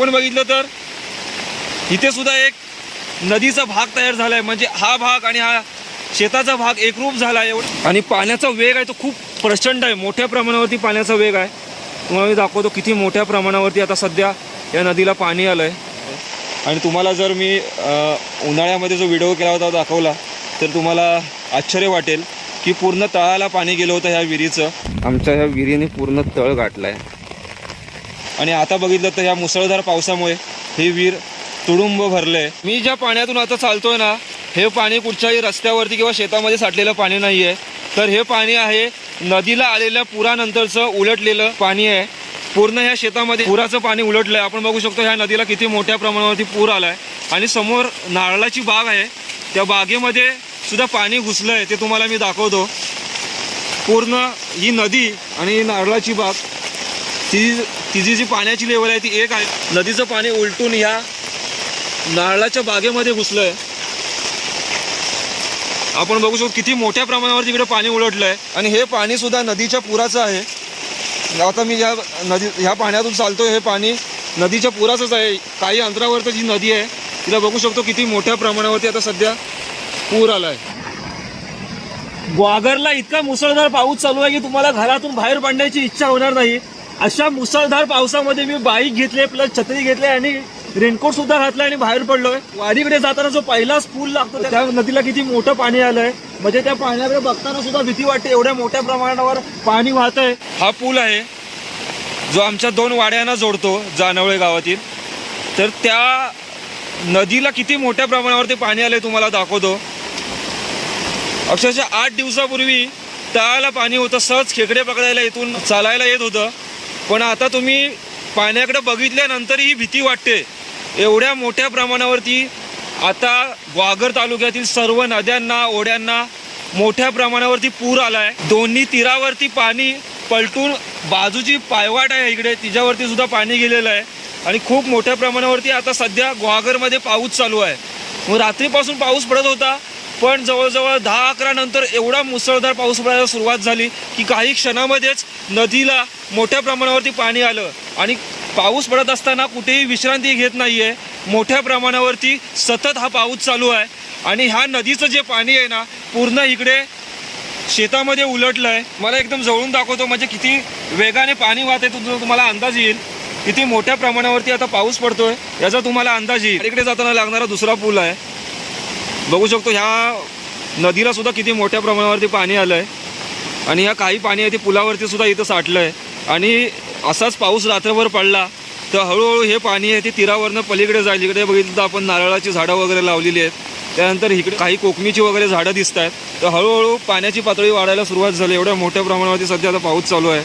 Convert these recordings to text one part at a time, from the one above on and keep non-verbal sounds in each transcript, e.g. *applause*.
आपण बघितलं तर? इथे सुद्धा एक नदीचा भाग तयार झालाय. म्हणजे हा भाग आणि हा शेताचा भाग एकरूप झाला आहे आणि पाण्याचा वेग आहे तो खूप प्रचंड आहे. मोठ्या प्रमाणावरती पाण्याचा वेग आहे. तुम्हाला मी दाखवतो किती मोठ्या प्रमाणावरती आता सध्या या नदीला पाणी आलं आहे आणि तुम्हाला जर मी उन्हाळ्यामध्ये जो व्हिडिओ केला होता दाखवला तर तुम्हाला आश्चर्य वाटेल की पूर्ण तळाला पाणी गेलं होतं ह्या विहिरीचं. आमच्या ह्या विहिरीने पूर्ण तळ गाठला आहे आणि आता बघितलं तर ह्या मुसळधार पावसामुळे हे विहीर तुडुंब भरले. मी ज्या पाण्यातून आता चालतोय ना हे पाणी कुठच्याही रस्त्यावरती किंवा शेतामध्ये साठलेलं पाणी नाही आहे तर हे पाणी आहे नदीला आलेल्या पुरानंतरचं उलटलेलं पाणी आहे. पूर्ण ह्या शेतामध्ये पुराचं पाणी उलटलंय. आपण बघू शकतो ह्या नदीला किती मोठ्या प्रमाणावरती पूर आलाय. आणि समोर नारळाची बाग आहे. त्या बागेमध्ये सुद्धा पाणी घुसलंय ते तुम्हाला मी दाखवतो. पूर्ण ही नदी आणि नारळाची बाग ती तिची जी पाण्याची लेवल आहे ती एक आहे. नदीचं पाणी उलटून ह्या नारळाच्या बागेमध्ये घुसलं आहे आपण बघू शकतो किती मोठ्या प्रमाणावर तिकडे पाणी उलटलं आहे आणि हे पाणीसुद्धा नदीच्या पुराचं आहे. आता मी या नदी ह्या पाण्यातून चालतो हे पाणी नदीच्या पुराचंच आहे. काही अंतरावरचं जी नदी आहे तिला बघू शकतो किती मोठ्या प्रमाणावरती आता सध्या पूर आला आहे ग्वागरला इतका मुसळधार पाऊस चालू आहे की तुम्हाला घरातून बाहेर पडण्याची इच्छा होणार नाही. अशा मुसळधार पावसामध्ये मी बाईक घेतले प्लस छत्री घेतले आणि रेनकोट सुद्धा घातला आणि बाहेर पडलोय. वाडीकडे जाताना जो पहिलाच पूल लागतो त्या नदीला किती मोठं पाणी आलंय. म्हणजे त्या पाण्याकडे बघताना सुद्धा भीती वाटते. एवढ्या मोठ्या प्रमाणावर पाणी वाहतंय. हा पूल आहे जो आमच्या दोन वाड्यांना जोडतो जानवळे गावातील. तर त्या नदीला किती मोठ्या प्रमाणावरती पाणी आलंय तुम्हाला दाखवतो. अक्षरशः आठ दिवसापूर्वी तळाला पाणी होतं सहज खेकडे पकडायला इथून चालायला येत होतं. पण आता तुम्ही पाण्याकडे बघितल्यानंतरही भीती वाटते. एवढ्या मोठ्या प्रमाणावरती आता ग्वागर तालुक्यातील सर्व नद्यांना ओढ्यांना मोठ्या प्रमाणावरती पूर आला आहे दोन्ही तीरावरती पाणी पलटून बाजूची पायवाट आहे इकडे तिच्यावरती सुद्धा पाणी गेलेलं आहे. आणि खूप मोठ्या प्रमाणावरती आता सध्या ग्वागरमध्ये पाऊस चालू आहे. मग रात्रीपासून पाऊस पडत होता. पण जवळजवळ दहा अकरा नंतर एवढा मुसळधार पाऊस पडायला सुरुवात झाली की काही क्षणामध्येच नदीला मोठ्या प्रमाणावरती पाणी आलं. आणि पाऊस पडत असताना कुठेही विश्रांती घेत नाही आहे मोठ्या प्रमाणावरती सतत हा पाऊस चालू आहे. आणि ह्या नदीचं जे पाणी आहे ना पूर्ण इकडे शेतामध्ये उलटलं आहे मला एकदम जवळून दाखवतो म्हणजे किती वेगाने पाणी वाहत आहे तुझं तुम्हाला अंदाज येईल. किती मोठ्या प्रमाणावरती आता पाऊस पडतोय याचा तुम्हाला अंदाज येईल. इकडे जाताना लागणारा दुसरा पूल आहे. बघू शकतो ह्या नदीला सुद्धा किती मोठ्या प्रमाणावरती पाणी आलं आहे आणि ह्या काही पाणी आहे ते पुलावरती सुद्धा इथं साठलं आहे आणि असाच पाऊस रात्रभर पडला तर हळूहळू हे पाणी आहे ते तीरावरनं पलीकडे जाईल. इकडे बघितलं तर आपण नारळाची झाडं वगैरे लावलेली आहेत. त्यानंतर इकडे काही कोकणीची वगैरे झाडं दिसत आहेत. तर हळूहळू पाण्याची पातळी वाढायला सुरुवात झाली. एवढ्या मोठ्या प्रमाणावरती सध्या आता पाऊस चालू आहे.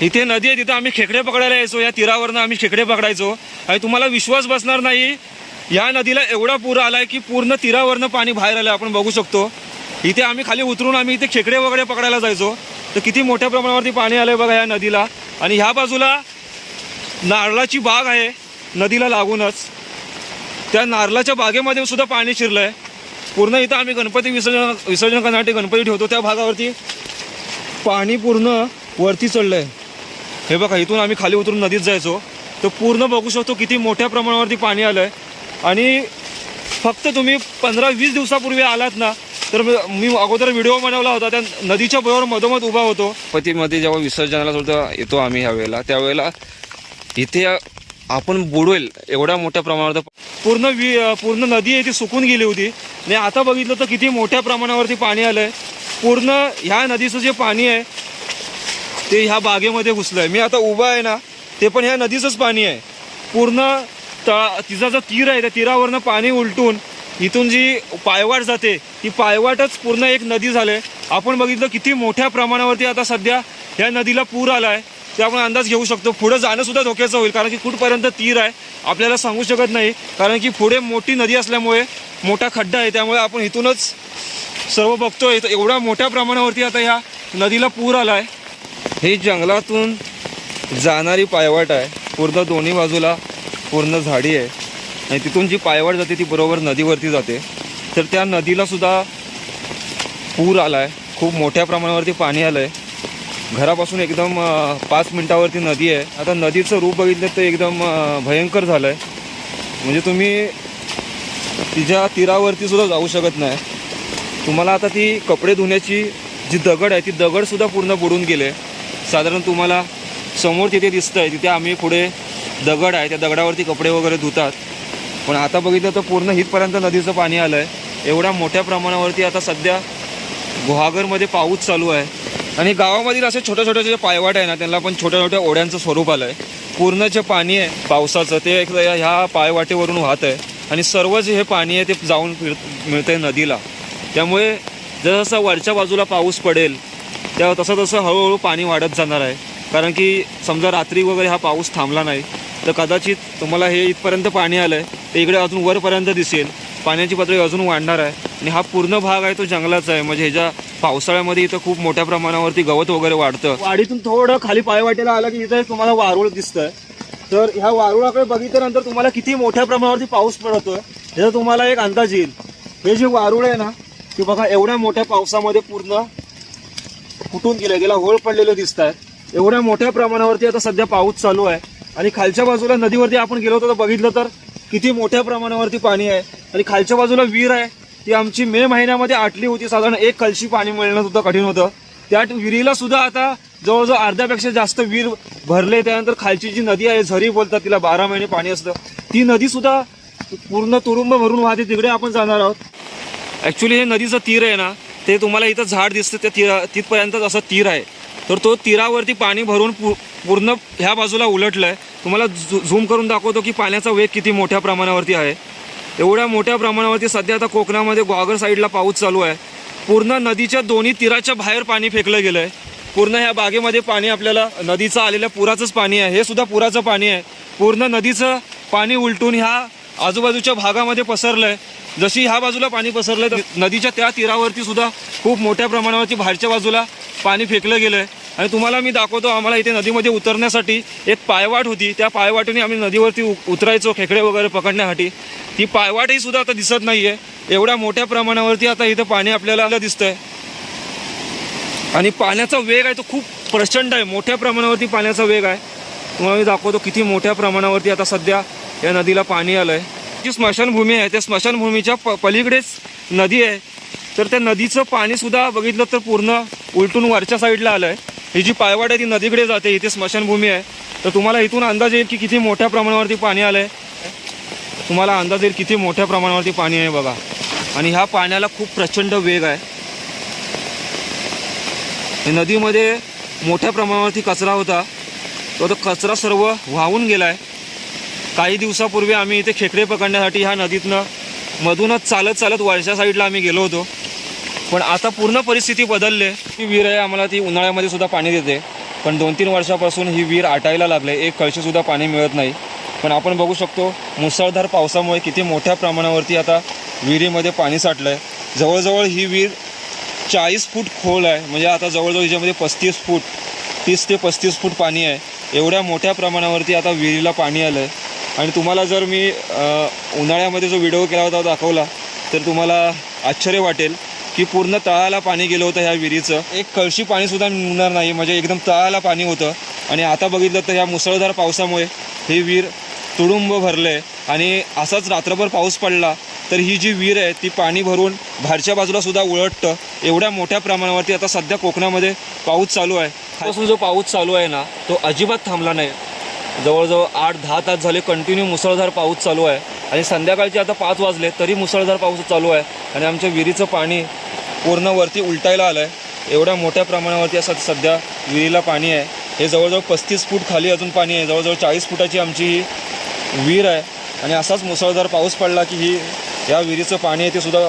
इथे नदी आहे तिथं आम्ही खेकडे पकडायला यायचो. या तीरावरनं आम्ही खेकडे पकडायचो. आणि तुम्हाला विश्वास बसणार नाही या नदीला एवढा पूर आलाय की पूर्ण तीरावरनं पाणी बाहेर आलं आपण बघू शकतो. इथे आम्ही खाली उतरून आम्ही इथे खेकडे वगैरे पकडायला जायचो. तर किती मोठ्या प्रमाणावरती पाणी आलंय बघा या नदीला. आणि ह्या बाजूला नारळाची बाग आहे नदीला लागूनच. त्या नारळाच्या बागेमध्ये सुद्धा पाणी शिरलंय. पूर्ण इथं आम्ही गणपती विसर्जन विसर्जन करण्यासाठी गणपती ठेवतो. त्या भागावरती पाणी पूर्ण वरती चढलंय. हे बघा इथून आम्ही खाली उतरून नदीत जायचो. तर पूर्ण बघू शकतो किती मोठ्या प्रमाणावरती पाणी आलंय. आणि फक्त तुम्ही पंधरा वीस दिवसापूर्वी आलात ना तर मी मी अगोदर व्हिडिओ बनवला होता त्या नदीच्या बरोबर मधोमध उभा होतो. पतीमध्ये जेव्हा विसर्जनाला सुद्धा येतो आम्ही ह्यावेळेला त्यावेळेला इथे आपण बुडवेल एवढ्या मोठ्या प्रमाणावर. पूर्ण वि पूर्ण नदी आहे ती सुकून गेली होती. आणि आता बघितलं तर किती मोठ्या प्रमाणावरती पाणी आलंय. पूर्ण ह्या नदीचं जे पाणी आहे ते ह्या बागेमध्ये घुसलं आहे मी आता उभा आहे ना ते पण ह्या नदीचंच पाणी आहे. पूर्ण तळा तिचा जो तीर आहे त्या तीरावरनं पाणी उलटून इथून जी पायवाट जाते ती पायवाटच पूर्ण एक नदी झाले. आपण बघितलं किती मोठ्या प्रमाणावरती आता सध्या ह्या नदीला पूर आला आहे ते आपण अंदाज घेऊ शकतो. पुढे जाणंसुद्धा धोक्याचं होईल कारण की कुठपर्यंत तीर आहे आपल्याला सांगू शकत नाही. कारण की पुढे मोठी नदी असल्यामुळे मोठा खड्डा आहे त्यामुळे आपण इथूनच सर्व बघतोय. तर एवढ्या मोठ्या प्रमाणावरती आता ह्या नदीला पूर आला आहे हे जंगलातून जाणारी पायवाट आहे पूर्ण दोन्ही बाजूला पूर्ण झाडी आहे. आणि तिथून जी पायवाट जाते ती बरोबर नदीवरती जाते. तर त्या नदीला सुद्धा पूर आला आहे खूप मोठ्या प्रमाणावरती पाणी आलं आहे घरापासून एकदम पाच मिनटावरती नदी आहे. आता नदीचं रूप बघितलं तर एकदम भयंकर झालं आहे म्हणजे तुम्ही तिच्या तीरावरती सुद्धा जाऊ शकत नाही. तुम्हाला आता ती कपडे धुण्याची जी दगड आहे ती दगडसुद्धा पूर्ण बुडून गेले. साधारण तुम्हाला समोर तिथे दिसतं आहे तिथे आम्ही पुढे दगड आहे त्या दगडावरती कपडे वगैरे धुतात. पण आता बघितलं तर पूर्ण हितपर्यंत नदीचं पाणी आलं आहे एवढ्या मोठ्या प्रमाणावरती आता सध्या गुहागरमध्ये पाऊस चालू आहे. आणि गावामधील असे छोट्या छोट्या जे पायवाट आहे ना त्यांना पण छोट्या छोट्या ओढ्यांचं स्वरूप आलं आहे पूर्ण जे पाणी आहे पावसाचं ते एक ह्या पायवाटेवरून वाहत आहे. आणि सर्व जे हे पाणी आहे ते जाऊन फिर मिळतं आहे नदीला. त्यामुळे जसं वरच्या बाजूला पाऊस पडेल त्या तसं तसं हळूहळू पाणी वाढत जाणार आहे. कारण की समजा रात्री वगैरे हा पाऊस थांबला नाही तर कदाचित तुम्हाला हे इथपर्यंत पाणी आलं आहे ते इकडे अजून वरपर्यंत दिसेल. पाण्याची पातळी अजून वाढणार आहे. आणि हा पूर्ण भाग आहे तो जंगलाचा आहे. म्हणजे ह्याच्या पावसाळ्यामध्ये इथं खूप मोठ्या प्रमाणावरती गवत वगैरे वाढतं. वाडीतून थोडं खाली पायवाटेला आलं की इथं तुम्हाला वारुळ दिसतंय. तर ह्या वारुळाकडे बघितल्यानंतर तुम्हाला किती मोठ्या प्रमाणावरती पाऊस पडतोय ह्याचा तुम्हाला एक अंदाज येईल. हे जे वारुळ आहे ना ते बघा एवढ्या मोठ्या पावसामध्ये पूर्ण फुटून गेलं त्याला होळ पडलेलं दिसत आहेत एवढ्या मोठ्या प्रमाणावरती आता सध्या पाऊस चालू आहे. आणि खालच्या बाजूला नदीवरती आपण गेलो होतो तर बघितलं तर किती मोठ्या प्रमाणावरती पाणी आहे. आणि खालच्या बाजूला विहीर आहे. ती आमची मे महिन्यामध्ये आटली होती. साधारण एक कलशी पाणी मिळणं सुद्धा कठीण होतं. त्या विहिरीला सुद्धा आता जवळजवळ अर्ध्यापेक्षा जास्त विहीर भरले. त्यानंतर खालची जी नदी आहे झरी बोलतात तिला बारा महिने पाणी असतं. ती नदी सुद्धा पूर्ण तुरुंब भरून वाहते. तिकडे आपण जाणार आहोत. ॲक्च्युली हे नदीचं तीर आहे ना ते तुम्हाला इथं झाड दिसतं. त्या तीर तिथपर्यंतच असं तीर आहे. तर तो तीरावरती पाणी भरून पू पूर्ण ह्या बाजूला उलटलं आहे तुम्हाला झू झूम करून दाखवतो की पाण्याचा वेग किती मोठ्या प्रमाणावरती आहे. एवढ्या मोठ्या प्रमाणावरती सध्या आता कोकणामध्ये ग्वागर साईडला पाऊस चालू आहे. पूर्ण नदीच्या दोन्ही तीराच्या बाहेर पाणी फेकलं गेलं आहे पूर्ण ह्या बागेमध्ये पाणी आपल्याला नदीचं आलेलं पुराचंच पाणी आहे. हे सुद्धा पुराचं पाणी आहे. पूर्ण नदीचं पाणी उलटून ह्या आजूबाजूच्या भागामध्ये पसरलं आहे जशी ह्या बाजूला पाणी पसरलं तर नदीच्या त्या तीरावरती सुद्धा खूप मोठ्या प्रमाणावरती बाहेरच्या बाजूला पाणी फेकलं गेलं आहे आणि तुम्हाला मी दाखवतो आम्हाला इथे नदीमध्ये उतरण्यासाठी एक पायवाट होती. त्या पायवाटीने आम्ही नदीवरती उ- उतरायचो खेकडे वगैरे पकडण्यासाठी. ती पायवाटही सुद्धा आता दिसत नाही आहे एवढ्या मोठ्या प्रमाणावरती आता इथं पाणी आपल्याला दिसतंय. आणि पाण्याचा वेग आहे तो खूप प्रचंड आहे. मोठ्या प्रमाणावरती पाण्याचा वेग आहे. तुम्हाला मी दाखवतो किती मोठ्या प्रमाणावरती आता सध्या या नदीला पाणी आलं आहे जी स्मशानभूमी आहे त्या स्मशानभूमीच्या प पलीकडेच नदी आहे. तर त्या नदीचं पाणीसुद्धा बघितलं तर पूर्ण उलटून वरच्या साईडला आलं आहे ही जी पायवाट आहे ती नदीकडे जाते इथे स्मशानभूमी आहे. तर तुम्हाला इथून अंदाज येईल की किती मोठ्या प्रमाणावरती पाणी आलं आहे तुम्हाला अंदाज येईल किती मोठ्या प्रमाणावरती पाणी आहे बघा. आणि ह्या पाण्याला खूप प्रचंड वेग आहे. नदीमध्ये मोठ्या प्रमाणावरती कचरा होता. तो आता कचरा सर्व वाहून गेला आहे काही दिवसापूर्वी आम्ही इथे खेकडे पकडण्यासाठी ह्या नदीतनं मधूनच चालत चालत वरच्या साईडला आम्ही गेलो होतो. पण आता पूर्ण परिस्थिती बदलली. ही विहीर आहे आम्हाला ती उन्हाळ्यामध्ये सुद्धा पाणी देते. पण दोन तीन वर्षापासून ही विहीर आटायला लागले. एक कळशीसुद्धा पाणी मिळत नाही. पण आपण बघू शकतो मुसळधार पावसामुळे किती मोठ्या प्रमाणावरती आता विहिरीमध्ये पाणी साठलं आहे जवळजवळ ही विहीर चाळीस फूट खोल आहे. म्हणजे आता जवळजवळ हिच्यामध्ये पस्तीस फूट तीस ते पस्तीस फूट पाणी आहे. एवढ्या मोठ्या प्रमाणावरती आता विहिरीला पाणी आलं आहे आणि तुम्हाला जर मी उन्हाळ्यामध्ये जो व्हिडिओ केला होता दाखवला तर तुम्हाला आश्चर्य वाटेल. की पूर्ण तळाला पाणी गेलं होतं ह्या विहिरीचं. एक कळशी पाणीसुद्धा मिळणार नाही म्हणजे एकदम तळाला पाणी होतं. आणि आता बघितलं तर ह्या मुसळधार पावसामुळे ही विहीर तुडुंब भरलं आहे आणि असाच रात्रभर पाऊस पडला तर ही जी विहीर आहे ती पाणी भरून बाहेरच्या बाजूला सुद्धा उलटतं. एवढ्या मोठ्या प्रमाणावरती आता सध्या कोकणामध्ये पाऊस चालू आहे. पासून जो पाऊस चालू आहे ना तो अजिबात थांबला नाही. जवळजवळ आठ दहा तास झाले कंटिन्यू मुसळधार पाऊस चालू आहे. आणि संध्याकाळचे आता पाच वाजले तरी मुसळधार पाऊस चालू आहे. आणि आमच्या विहिरीचं पाणी पूर्ण वरती उलटायला आलं आहे एवढ्या मोठ्या प्रमाणावरती असं सध्या विहिरीला पाणी आहे. हे जवळजवळ पस्तीस फूट खाली अजून पाणी आहे. जवळजवळ चाळीस फुटाची आमची ही विहीर आहे. आणि असाच मुसळधार पाऊस पडला की ही या विहिरीचं पाणी आहे ते सुद्धा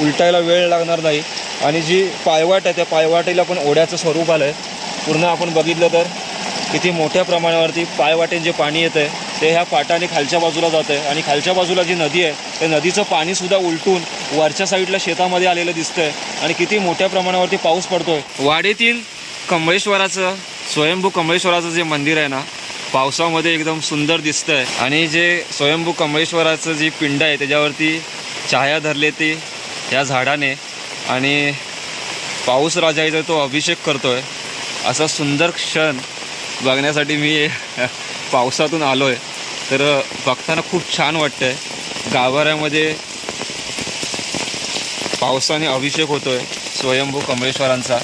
उलटायला वेळ लागणार नाही. आणि जी पायवाट आहे त्या पायवाटेला पण ओढ्याचं स्वरूप आलं आहे पूर्ण आपण बघितलं तर किती मोठ्या प्रमाणावरती पायवाटेन जे पाणी येतं आहे ते ह्या पाटाने खालच्या बाजूला जातं आहे. आणि खालच्या बाजूला जी नदी आहे त्या नदीचं पाणीसुद्धा उलटून वरच्या साईडला शेतामध्ये आलेलं दिसतं आहे आणि किती मोठ्या प्रमाणावरती पाऊस पडतोय. वाडेतील कमळेश्वराचं स्वयंभू कमळेश्वराचं जे मंदिर आहे ना पावसामध्ये एकदम सुंदर दिसतं आहे आणि जे स्वयंभू कमळेश्वराचं जी पिंड आहे त्याच्यावरती छाया धरले ती या झाडाने. आणि पाऊस राजा इथं तो अभिषेक करतोय. असा सुंदर क्षण बघण्यासाठी मी *laughs* पावसातून आलो आहे तर बघताना खूप छान वाटतं आहे गाभाऱ्यामध्ये पावसाने अभिषेक होतोय स्वयंभू कमळेश्वरांचा